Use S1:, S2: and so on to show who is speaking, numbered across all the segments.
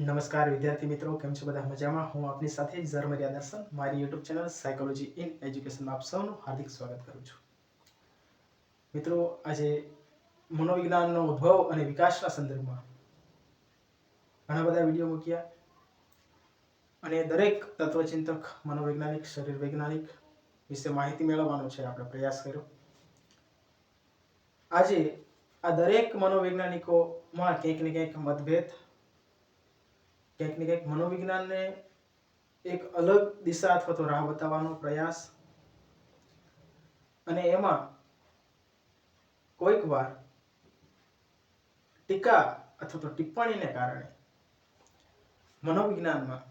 S1: નમસ્કાર વિદ્યાર્થી મિત્રો, કેમ છો બધા મજામાં? હું આપની સાથે ઝરમરિયા દર્શન, મારી યુટ્યુબ ચેનલ સાયકોલોજી ઇન એજ્યુકેશનમાં આપ સૌનું હાર્દિક સ્વાગત કરું છું. મિત્રો, આજે મનોવિજ્ઞાનનો ઉદ્ભવ અને વિકાસના સંદર્ભમાં ઘણા બધા વીડિયો મૂક્યા અને દરેક તત્વચિંતક, મનોવૈજ્ઞાનિક શરીર વૈજ્ઞાનિક વિશે માહિતી મેળવવાનો છે આપણે પ્રયાસ કર્યો. આજે આ દરેક મનોવૈજ્ઞાનિકોમાં ક્યાંક ને ક્યાંક મતભેદ ક્યાંક ને ક્યાંક મનોવિજ્ઞાનને એક અલગ દિશા અથવા તો રાહ બતાવવાનો પ્રયાસ. અને એમાં કોઈક વાર ટીકા અથવા તો ટિપ્પણીને કારણે મનોવિજ્ઞાનમાં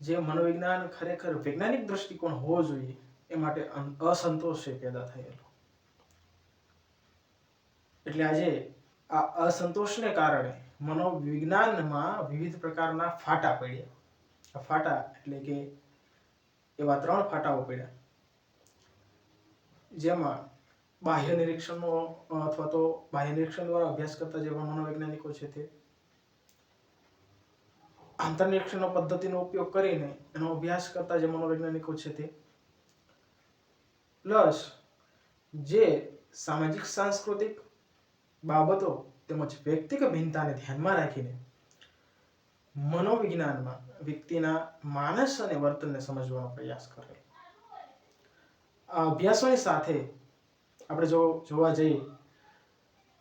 S1: જે મનોવિજ્ઞાન ખરેખર વૈજ્ઞાનિક દ્રષ્ટિકોણ હોવો જોઈએ એ માટે અસંતોષ છે પેદા થયેલો. એટલે આજે આ અસંતોષને કારણે મનોવિજ્ઞાનમાં વિવિધ પ્રકારના ફાટા પડ્યા. ફાટા એટલે કે એવા ત્રણ ફાટાઓ પડ્યા. જેમાં બાહ્ય નિરીક્ષણનો અથવા તો બાહ્ય નિરીક્ષણ દ્વારા અભ્યાસ કરતા જેવા મનોવૈજ્ઞાનિકો છે તે. આંતરનિરીક્ષણ પદ્ધતિનો ઉપયોગ કરીને એનો અભ્યાસ કરતા જે મનોવૈજ્ઞાનિકો છે તે. પ્લસ જે સામાજિક, સાંસ્કૃતિક બાબતો તેમજ વ્યક્તિગત ભિન્નતાને ધ્યાનમાં રાખીને મનોવિજ્ઞાનમાં વ્યક્તિના માનસ અને વર્તનને સમજવાનો પ્રયાસ કરેલો. આ અભ્યાસોની સાથે આપણે જો જોવા જઈએ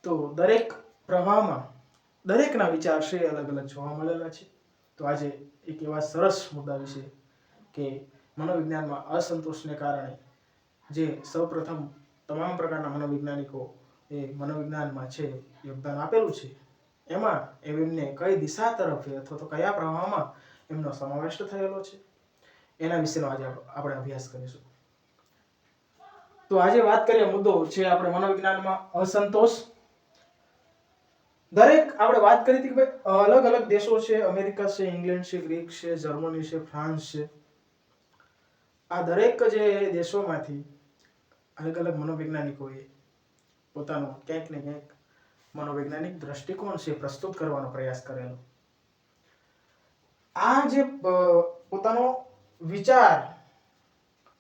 S1: તો દરેક પ્રવાહમાં દરેકના વિચાર છે અલગ અલગ જોવા મળેલા છે. તો આજે એક એવા સરસ મુદ્દા વિશે કે મનોવિજ્ઞાનમાં અસંતોષને કારણે જે સૌપ્રથમ તમામ પ્રકારના મનોવૈજ્ઞાનિકો એ મનોવિજ્ઞાનમાં છે, યોગદાન આપેલું છે. એમાં એમને કઈ દિશા તરફે અથવા તો કયા પ્રવાહમાં એમનો સમાવેશ થયેલો છે? એના વિશેનો આજે આપણે અભ્યાસ કરીશું. તો આજે વાત કરીએ મુદ્દો છે આપણે મનોવિજ્ઞાનમાં અસંતોષ. દરેક આપણે વાત કરી હતી કે ભાઈ, અલગ અલગ દેશો છે, અમેરિકા છે, ઇંગ્લેન્ડ છે, ગ્રીક છે, જર્મની છે, ફ્રાન્સ છે. આ દરેક જે દેશોમાંથી અલગ અલગ મનોવૈજ્ઞાનિકોએ પોતાનો ક્યાંક ને ક્યાંક મનોવૈજ્ઞાનિક દ્રષ્ટિકોણ છે પ્રસ્તુત કરવાનો પ્રયાસ કરેલો. આ જે પોતાનો વિચાર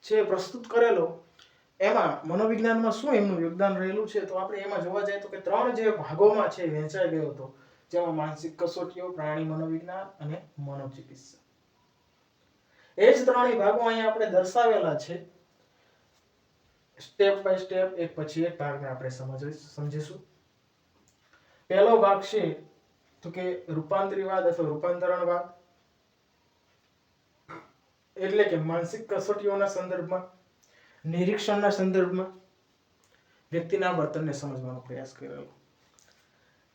S1: છે પ્રસ્તુત કરેલો, એમાં મનોવિજ્ઞાનમાં શું એમનું યોગદાન રહેલું છે? તો આપણે એમાં જોવા જઈએ તો કે ત્રણ જે ભાગોમાં છે વહેંચાઈ ગયો હતો, જેમાં માનસિક કસોટીઓ, પ્રાણી મનોવિજ્ઞાન અને મનોચિકિત્સા. એ જ ત્રણેય ભાગો અહીંયા આપણે દર્શાવેલા છે. સ્ટેપ બાય સ્ટેપ એક પછી એક ભાગને આપણે સમજ સમજીશું. પહેલો ભાગ છે, તો કે રૂપાંતરીવાદ અથવા રૂપાંતરણવાદ એટલે કે માનસિક કસોટીઓના સંદર્ભમાં, નિરીક્ષણના સંદર્ભમાં વ્યક્તિના વર્તનને સમજવાનો પ્રયાસ કરેલો.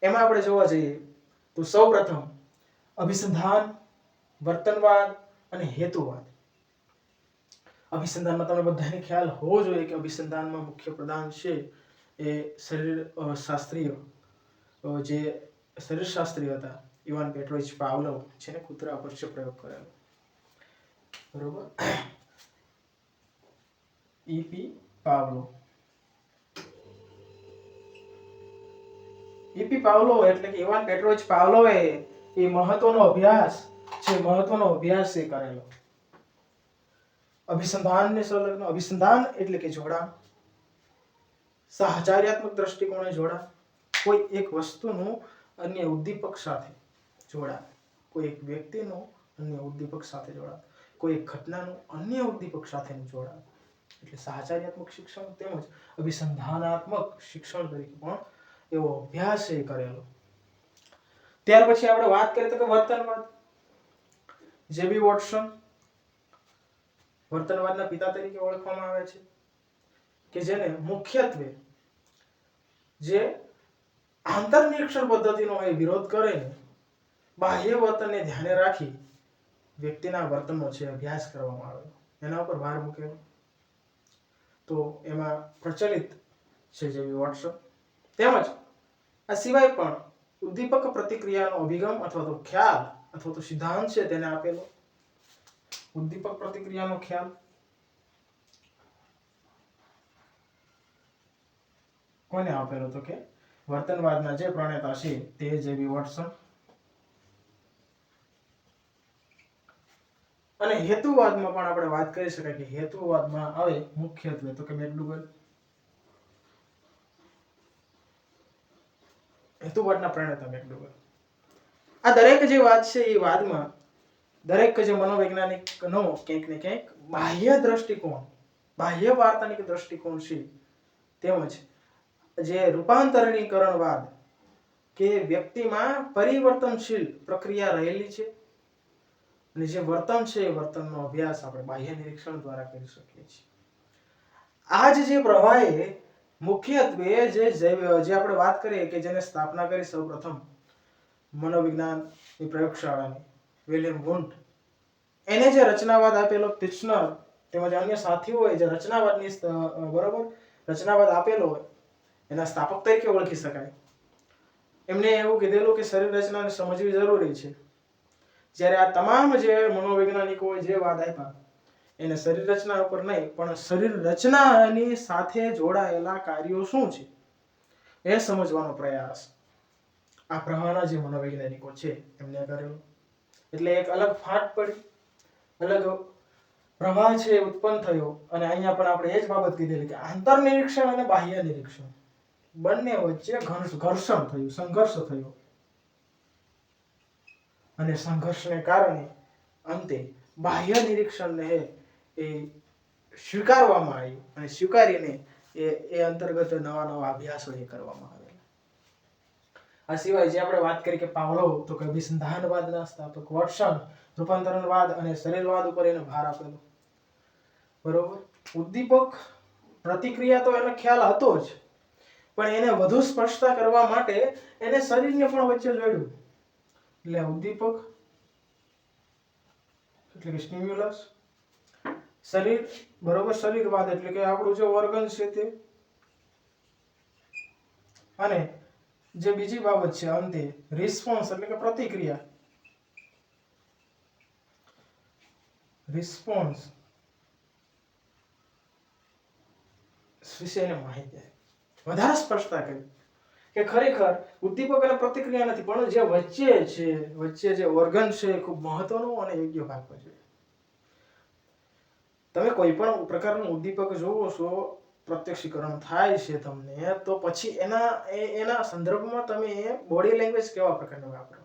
S1: એમાં આપણે જોવા જઈએ, તો સૌપ્રથમ અભિસંધાન, વર્તનવાદ અને હેતુવાદ. અભિસંધાનમાં તમને બધાને ખ્યાલ હોવો જોઈએ કે અભિસંધાનમાં મુખ્ય પ્રધાન છે એ શરીર શાસ્ત્રીય જે શરીરશાસ્ત્રી હતા, ઇવાન પેટ્રોવિચ પાવલોવ, જેને કૂતરા પર છે પ્રયોગ કરેલો. બરોબર? ઈપી પાવલો ઈપી પાવલો એટલે કે ઇવાન પેટ્રોવિચ પાવલોએ એ મહત્વનો અભ્યાસ છે, મહત્વનો અભ્યાસ એ કરેલો. અભિસંધાનને સંલગ્ન, અભિસંધાન એટલે કે જોડાણ સાહચાર્યાત્મક દ્રષ્ટિકોણે જોડાણ કોઈ એક વસ્તુનું અન્ય ઉદ્દીપક સાથે જોડાણ કોઈ એક વ્યક્તિનું અન્ય ઉદ્દીપક સાથે જોડાણ કોઈ એક ઘટનાનું અન્ય ઉદ્દીપક સાથેનું જોડાણ એટલે સાહચાર્યાત્મક શિક્ષણ તેમજ અભિસંધાનાત્મક શિક્ષણ તરીકે પણ એવો અભ્યાસ એ કરેલો. ત્યાર પછી આપણે વાત કરીએ તો કે વર્તનવાદ. જેબી વોટસન વર્તનવાદના પિતા તરીકે ઓળખવામાં આવે છે. કે જેને મુખ્યત્વે જે આંતરનિરીક્ષણ પદ્ધતિનો એ વિરોધ કરીને બાહ્ય વર્તનને ધ્યાને રાખી વ્યક્તિના વર્તનનો છે અભ્યાસ કરવામાં આવેલો એના ઉપર ભાર મૂકેલો તો એમાં પ્રચલિત છે જેવી વોટ્સઅપ તેમજ આ સિવાય પણ ઉદ્દીપક પ્રતિક્રિયાનો અભિગમ અથવા તો ખ્યાલ અથવા તો સિદ્ધાંત છે તેને આપેલો. ઉદ્દીપક પ્રતિક્રિયાનો ખ્યાલ. કોને આપેલો તો કે વર્તનવાદના જે પ્રણેતા છે તે જેવી વોટસન. અને હેતુવાદમાં પણ આપણે વાત કરી શકાય કે હેતુવાદમાં આવે મુખ્યત્વે તો કે મેકડુગલ. હેતુવાદના પ્રણેતા મેકડુગલ. આ દરેક જે વાત છે એ વાદમાં દરેક જે મનોવૈજ્ઞાનિકનો ક્યાંક ને ક્યાંક બાહ્ય દ્રષ્ટિકોણ, બાહ્ય વાર્તાનિક દ્રષ્ટિકોણ છે. તેમજ જે રૂપાંતરણીકરણવાદ કે વ્યક્તિમાં પરિવર્તનશીલ પ્રક્રિયા રહેલી છે અને જે વર્તન છે એ વર્તનનો અભ્યાસ આપણે બાહ્ય નિરીક્ષણ દ્વારા કરી શકીએ છીએ. આ જ પ્રવાહે મુખ્યત્વે જે જે આપણે વાત કરીએ કે જેને સ્થાપના કરી સૌપ્રથમ મનોવિજ્ઞાનની પ્રયોગશાળાની વિલિયમ વુન્ટ. એને જે રચનાવાદ આપેલો તિચ્નર તેમજ અન્ય સાથીઓએ જે રચનાવાદની બરોબર, રચનાવાદ આપેલો હોય, એના સ્થાપક તરીકે ઓળખી શકાય. એમને એવું કીધેલું કે શરીર રચનાને સમજવી જરૂરી છે. જ્યારે આ તમામ જે મનોવૈજ્ઞાનિકોએ જે વાદ આપ્યા, એને શરીર રચના ઉપર નહીં, પણ શરીર રચનાની સાથે જોડાયેલા કાર્યો શું છે? એ સમજવાનો પ્રયાસ આ પ્રવાહના જે મનોવૈજ્ઞાનિકો છે, એમને કરેલો એટલે એક અલગ ફાટ પડી, અલગ પ્રવાહ છે ઉત્પન્ન થયો. અને અહીંયા પણ આપણે એ જ બાબત કીધેલી કે આંતર નિરીક્ષણ અને બાહ્ય નિરીક્ષણ. બંને વચ્ચે ઘર્ષણ થયું, સંઘર્ષ થયો. અને સંઘર્ષને કારણે અંતે બાહ્ય નિરીક્ષણને એ સ્વીકારવામાં આવ્યું. અને સ્વીકારીને એ એ અંતર્ગત નવા નવા અભ્યાસો એ કરવામાં આવેલા આ સિવાય જે આપણે વાત કરી કે પાવલો, તો કે અભિસંધાનવાદના સ્થાપક વોટસન રૂપાંતરણવાદ અને શરીરવાદ ઉપર એને ભાર આપેલો. બરોબર? ઉદ્દીપક પ્રતિક્રિયા તો એનો ખ્યાલ હતો જ, પણ એને વધુ સ્પષ્ટતા કરવા માટે એને શરીરને પણ વચ્ચે જોડ્યું. એટલે ઉદ્દીપક, એટલે કે સ્ટિમ્યુલસ શરીર, બરોબર, શરીરવાદ, એટલે કે આપણું જે ઓર્ગન છે તે. અને જે બીજી બાબત છે, અંતે રિસ્પોન્સ એટલે કે પ્રતિક્રિયા. રિસ્પોન્સ વિશેની માહિતી. વધારે સ્પષ્ટતા કરી. કે ખરેખર ઉદ્દીપક અને પ્રતિક્રિયા નથી, પણ જે વચ્ચે છે, વચ્ચે જે ઓર્ગન છે, એ ખૂબ મહત્વનો અને યોગ્ય ભાગ ભજવે. તમે કોઈ પણ પ્રકારનું ઉદ્દીપક જોવો છો પ્રત્યક્ષીકરણ થાય છે તમને, તો પછી એના એના સંદર્ભમાં તમે બોડી લેંગ્વેજ કેવા પ્રકારની વાપરો?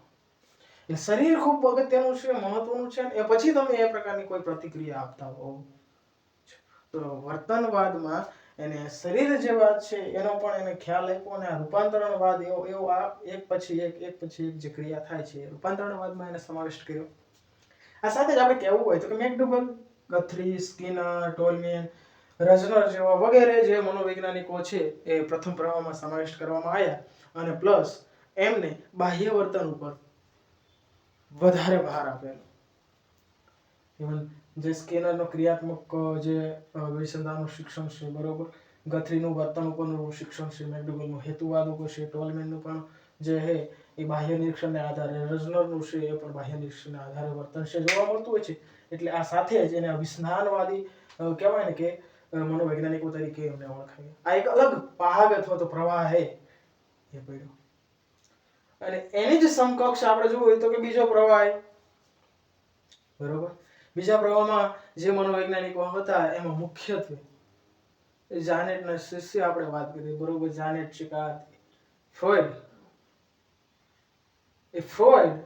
S1: એટલે શરીર ખૂબ અગત્યનું છે, મહત્વનું છે એ પછી તમે એ પ્રકારની કોઈ પ્રતિક્રિયા આપતા હો તો વર્તનવાદમાં એને શરીર જે વાત છે, એનો પણ એને ખ્યાલ આપ્યો અને રૂપાંતરણવાદ એવો એવો આ એક પછી એક એક પછી એક જે ક્રિયા થાય છે રૂપાંતરણવાદમાં એને સમાવિષ્ટ કર્યો. આ સાથે જ આપણે કહેવું હોય તો કે મેકડુબલ ગથરી, સ્કિનર, ટોલમેન રજનર જેવા વગેરે જે મનોવૈજ્ઞાનિકો છે એ પ્રથમ પ્રવાહમાં સમાવિષ્ટ કરવામાં આવ્યા અને પ્લસ એમને બાહ્ય વર્તન ઉપર વધારે ભાર આપેલો. ઇવન જે સ્કેનરનો ક્રિયાત્મક જે વિસંધાનનું શિક્ષણ છે, બરોબર? ગથરીનું વર્તન ઉપરનું શિક્ષણ છે, મેકડુગલનું હેતુવાદ ઉપર છે, ટોલમેનનું પણ જે છે એ બાહ્ય નિરીક્ષણને આધારે, રજનરનું છે એ પણ બાહ્ય નિરીક્ષણને આધારે વર્તન છે, જોવા મળતું હોય છે. એટલે આ સાથે જ એને અભિસ્નાનવાદી કહેવાય ને કે મનોવૈજ્ઞાનિકો તરીકે એમને ઓળખાય આ એક અલગ ભાગ અથવા તો પ્રવાહ એ પડ્યો. અને એની જ સમકક્ષ આપણે જોવું હોય તો કે બીજો પ્રવાહ. બરોબર? બીજા પ્રવાહમાં જે મનોવૈજ્ઞાનિકો હતા, એમાં મુખ્યત્વે જાનેટના શિષ્ય આપણે વાત કરીએ. બરોબર? જાનેટ ચિકાત ફ્રોઈડ એ ફ્રોઈડ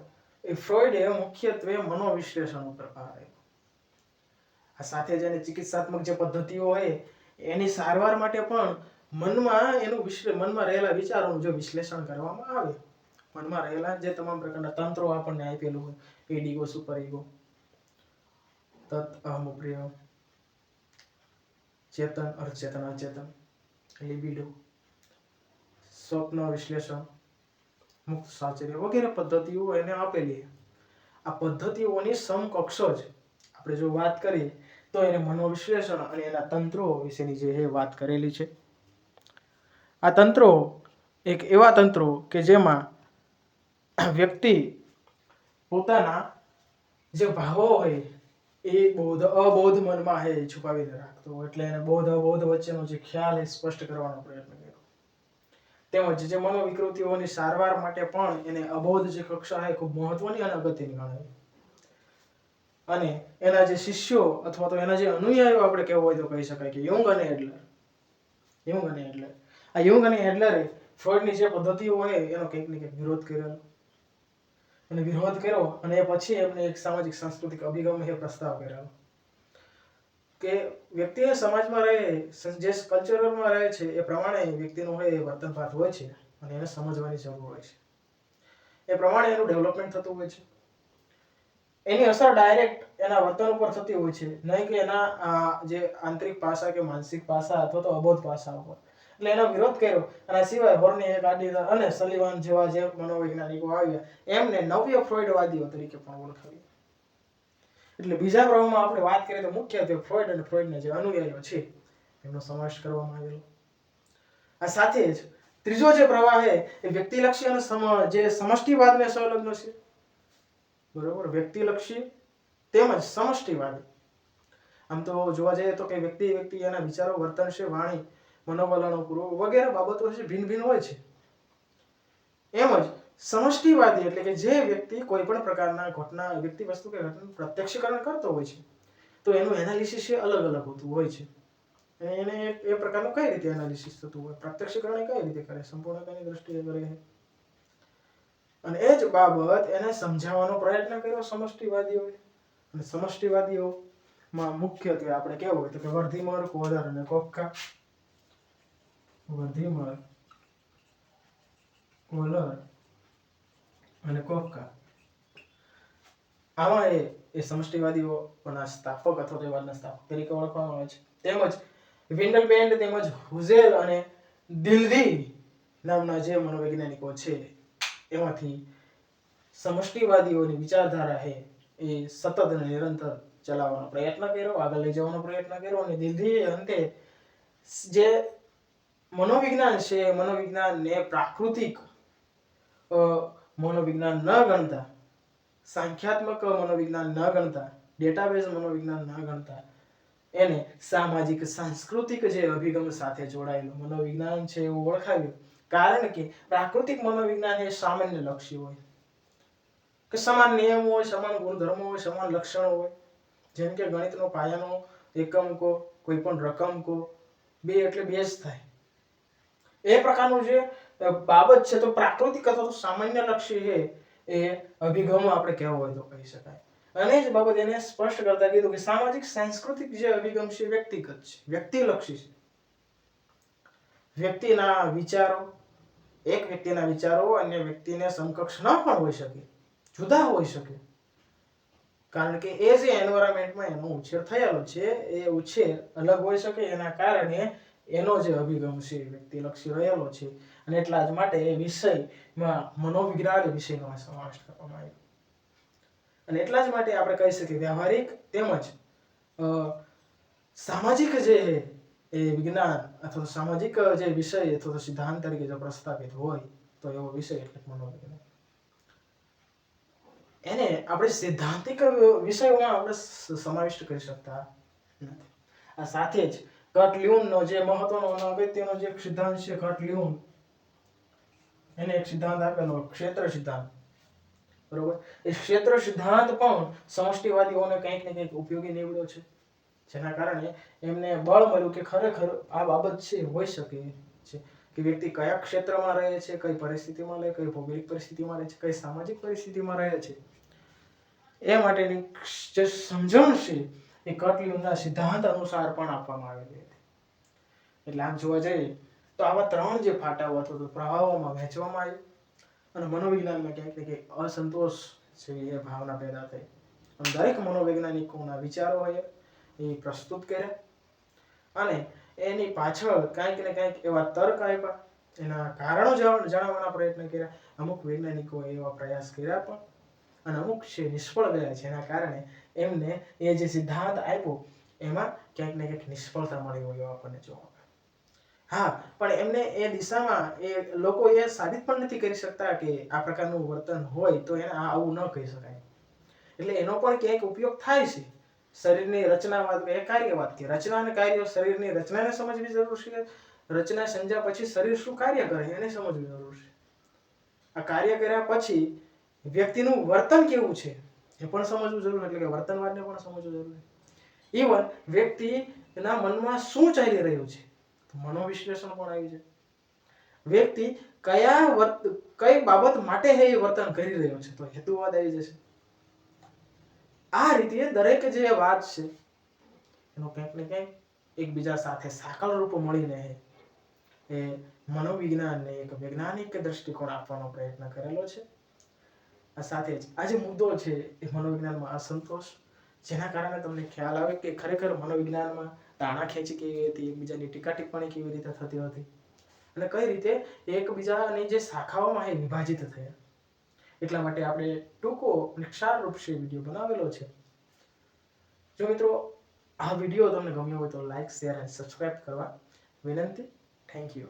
S1: એ ફ્રોઈડે મુખ્યત્વે મનોવિશ્લેષણ ઉપર ભાર આ સાથે જ એની ચિકિત્સાત્મક જે પદ્ધતિઓ હોય, એની સારવાર માટે પણ મનમાં એનું વિશ્લે, મનમાં રહેલા વિચારોનું જો વિશ્લેષણ કરવામાં આવે, મનમાં રહેલા જે તમામ પ્રકારના તંત્રો આપણને આપેલું હોય ઈડીગો સુપર ઈગો તત અહમપ્રિય ચેતન અર્ચેતન અચેતન, લિબિડો, સ્વપ્ન વિશ્લેષણ, મુક્ત સાચર્ય વગેરે પદ્ધતિઓ એને આપેલી આ પદ્ધતિઓની સમકક્ષ જ આપણે જો વાત કરીએ તો એને મનોવિશ્લેષણ અને એના તંત્રો વિશેની જે છે વાત કરેલી છે. આ તંત્રો એક એવા તંત્રો કે જેમાં વ્યક્તિ પોતાના જે ભાવો હોય એ બોધ, અબોધ મનમાં હે છુપાવીને રાખતો એટલે એને બોધ, અબોધ વચ્ચેનો જે ખ્યાલ એ સ્પષ્ટ કરવાનો પ્રયત્ન કર્યો. તેમજ જે મનોવિકૃતિઓની સારવાર માટે પણ એને અબોધ જે કક્ષા એ ખૂબ મહત્વની અને અગત્યની ગણાય. અને એના જે શિષ્યો અથવા તો એના જે અનુયાયીઓ આપણે કહેવું હોય તો કહી શકાય કે યુંગ અને એડલર યુંગ અને એડલર આ યુંગ અને એડલરે ફ્રોઈડની જે પદ્ધતિઓ હોય એનો કંઈક ને કંઈક વિરોધ કરેલો અને વિરોધ કર્યો અને એ પછી એમને એક સામાજિક સાંસ્કૃતિક અભિગમ એ પ્રસ્તાવ કરેલો કે વ્યક્તિએ સમાજમાં રહે જે કલ્ચરલમાં રહે છે, એ પ્રમાણે વ્યક્તિનું હોય એ વર્તનભાત હોય છે અને એને સમજવાની જરૂર હોય છે. એ પ્રમાણે એનું ડેવલપમેન્ટ થતું હોય છે. એની અસર ડાયરેક્ટ એના વર્તન ઉપર થતી હોય છે. નહીં કે એના જે આંતરિક પાસા કે માનસિક પાસા અથવા તો અબોધ પાસા ઉપર. એટલે એનો વિરોધ કર્યો. અને સિવાય હોર્ની એક આડીદાર અને સલીવાન જેવા જે મનોવૈજ્ઞાનિકો આવ્યા, એમને નવ્ય ફ્રોઈડવાદીઓ તરીકે પણ ઓળખાવ્યા. એટલે બીજા પ્રવાહમાં આપણે વાત કરીએ તો મુખ્યત્વે ફ્રોઇડ અને ફ્રોઇડના જે અનુયાયીઓ છે, એમનો સમાવેશ કરવામાં આવેલો. આ સાથે જ ત્રીજો જે પ્રવાહ છે, એ વ્યક્તિલક્ષી અને જે સમષ્ટિવાદને સંલગ્ન છે. બરોબર? વ્યક્તિલક્ષી તેમજ સમષ્ટિવાદી. આમ તો જોવા જઈએ તો કે વ્યક્તિ વ્યક્તિ એના વિચારો, વર્તન છે, વાણી, મનોવલણો, પૂર્વ વગેરે બાબતો છે, ભિન્ન ભિન્ન હોય છે. એમ જ સમષ્ટિવાદી એટલે કે જે વ્યક્તિ કોઈ પણ પ્રકારના ઘટના, વ્યક્તિ વસ્તુ કે ઘટનાનું પ્રત્યક્ષીકરણ કરતો હોય છે, તો એનું એનાલિસિસ એ અલગ અલગ હોતું હોય છે. એને એ- પ્રકારનું કઈ રીતે એનાલિસિસ થતું હોય? પ્રત્યક્ષીકરણ કઈ રીતે કરે? સંપૂર્ણતાની દ્રષ્ટિએ કરે છે. અને એ જ બાબત એને સમજાવવાનો પ્રયત્ન કર્યો સમષ્ટિવાદીઓએ. અને સમષ્ટિવાદીઓમાં મુખ્યત્વે આપણે કેવું હોય તો કે વર્ધીમર કોદર અને કોક્કા. વર્ધીમર કોલર અને કોક્કા. આમાં એ એ સમષ્ટિવાદીઓના સ્થાપક અથવા તો વાદના સ્થાપક તરીકે ઓળખવામાં આવે છે. તેમજ વિન્ડલબેન્ડ તેમજ હુઝેલ અને દિલ્હી નામના જે મનોવૈજ્ઞાનિકો છે એમાંથી સમષ્ટિવાદીઓની વિચારધારા એ સતત અને નિરંતર ચલાવવાનો પ્રયત્ન કર્યો, આગળ લઈ જવાનો પ્રયત્ન કર્યો અને દિલ્હીએ અંતે જે મનોવિજ્ઞાન છે મનોવિજ્ઞાનને પ્રાકૃતિક મનોવિજ્ઞાન ન ગણતા, સાંખ્યાત્મક મનોવિજ્ઞાન ન ગણતા, ડેટાબેઝ મનોવિજ્ઞાન ન ગણતા, એને સામાજિક, સાંસ્કૃતિક જે અભિગમ સાથે જોડાયેલું મનોવિજ્ઞાન છે એવું ઓળખાવ્યું કારણ કે પ્રાકૃતિક મનોવિજ્ઞાન એ સામાન્ય લક્ષી હોય. કે સમાન નિયમો હોય, સમાન ગુણધર્મો હોય, સમાન લક્ષણો હોય. જેમ કે ગણિતનો પાયાનો એકમ કો, કોઈ પણ રકમ કો, બે એટલે બે જ થાય. એ પ્રકારનું જે બાબત છે તો પ્રાકૃતિક અથવા તો સામાન્ય લક્ષી છે એ અભિગમ આપણે કહેવો હોય તો કહી શકાય. અને જ બાબત એને સ્પષ્ટ કરતા કીધું કે સામાજિક, સાંસ્કૃતિક જે અભિગમ છે વ્યક્તિગત છે, વ્યક્તિલક્ષી છે. વ્યક્તિના વિચારો, એક વ્યક્તિના વિચારો અન્ય વ્યક્તિને સમકક્ષ ન પણ હોઈ શકે, જુદા હોઈ શકે. કારણ કે એ જે એન્વાયરમેન્ટમાં એનો ઉછેર થયેલો છે, એ ઉછેર અલગ હોઈ શકે, એના કારણે એનો જે અભિગમ છે વ્યક્તિલક્ષી રહેલો છે. અને એટલા જ માટે એ વિષયમાં મનોવિજ્ઞાન વિષયનો સમાવેશ કરવામાં આવ્યો. અને એટલા જ માટે આપણે કહી શકીએ વ્યવહારિક તેમજ સામાજિક જે એ વિજ્ઞાન અથવા સામાજિક, જે વિષય અથવા તો સિદ્ધાંત તરીકે જો પ્રસ્થાપિત હોય, તો એવો વિષય એટલે મનોવિજ્ઞાન. એને આપણે સિદ્ધાંતિક વિષયોમાં આપણે સમાવિષ્ટ કરી શકતા નથી. આ સાથે જ કટ લ્યુનનો જે મહત્વનો અગત્યનો જે સિદ્ધાંત છે કટ લ્યુન એને એક સિદ્ધાંત આપેલો, ક્ષેત્ર સિદ્ધાંત. બરોબર? એ ક્ષેત્ર સિદ્ધાંત પણ સમષ્ટિવાદીઓને કંઈક ને કંઈક ઉપયોગી નીવડ્યો છે. જેના કારણે એમને બળ મળ્યું કે ખરેખર આ બાબત છે, હોઈ શકે છે. કે વ્યક્તિ કયા ક્ષેત્રમાં રહે છે, કઈ પરિસ્થિતિમાં રહે, કઈ ભૌગોલિક પરિસ્થિતિમાં રહે છે, કઈ સામાજિક પરિસ્થિતિમાં રહે છે. એ માટેની જે સમજણ છે, એ કટલ્યુમના સિદ્ધાંત અનુસાર પણ આપવામાં આવેલી હતી. એટલે આમ જોવા જઈએ, તો આવા ત્રણ જે ફાટાઓ અથવા તો પ્રવાહોમાં વહેંચવામાં આવી અને મનોવિજ્ઞાનમાં ક્યાંક ને અસંતોષ છે એ ભાવના પેદા થઈ. અને દરેક મનોવૈજ્ઞાનિકોના વિચારો હોય એ પ્રસ્તુત કર્યા અને એની પાછળ કાંઈક ને કાંઈક એવા તર્ક આપ્યા એના કારણો જણાવવાના પ્રયત્ન કર્યા. અમુક વૈજ્ઞાનિકોએ એવા પ્રયાસ કર્યા પણ અને અમુક છે નિષ્ફળ ગયા જેના કારણે એમને એ જે સિદ્ધાંત આપ્યો એમાં ક્યાંક ને ક્યાંક નિષ્ફળતા મળી હોય આપણને જોવા. હા, પણ એમને એ દિશામાં એ લોકો એ સાબિત પણ નથી કરી શકતા કે આ પ્રકારનું વર્તન હોય તો એને આવું ન કહી શકાય. એટલે એનો પણ ક્યાંક ઉપયોગ થાય છે. શરીરની રચનાવાદ એ કાર્યવાદ કે રચના અને કાર્ય શરીરની રચનાને સમજવી જરૂર છે? રચના સમજ્યા પછી શરીર શું કાર્ય કરે? એને સમજવું જરૂર છે. આ કાર્ય કર્યા પછી વ્યક્તિનું વર્તન કેવું છે? એ પણ સમજવું જરૂર, એટલે કે વર્તનવાદને પણ સમજવું જરૂરી ઇવન વ્યક્તિના મનમાં શું ચાલી રહ્યું છે? મનોવિશ્લેષણ પણ આવ્યું છે વ્યક્તિ કયા કઈ બાબત માટે એ વર્તન કરી રહ્યો છે? તો હેતુવાદ આવી જશે. આ રીતે દરેક જે વાત છે, એનો કંઈક ને કંઈક એકબીજા સાથે સાકળ રૂપ મળીને એ મનોવિજ્ઞાનને એક વૈજ્ઞાનિક દ્રષ્ટિકોણ આપવાનો પ્રયત્ન કરેલો છે. આ સાથે જ આ જે મુદ્દો છે એ મનોવિજ્ઞાનમાં અસંતોષ, જેના કારણે તમને ખ્યાલ આવે કે ખરેખર મનોવિજ્ઞાનમાં દાણા ખેંચી કેવી હતી, એકબીજાની ટીકા ટિપ્પણી કેવી રીતે થતી હતી? અને કઈ રીતે એકબીજાની જે શાખાઓમાં એ વિભાજિત થયા? એટલા માટે આપણે ટૂંકો અને ક્ષારરૂપી વીડિયો બનાવેલો છે. જો મિત્રો, આ વીડિયો તમને ગમ્યો હોય તો લાઈક, શેર અને સબસ્ક્રાઇબ કરવા વિનંતી. Thank you.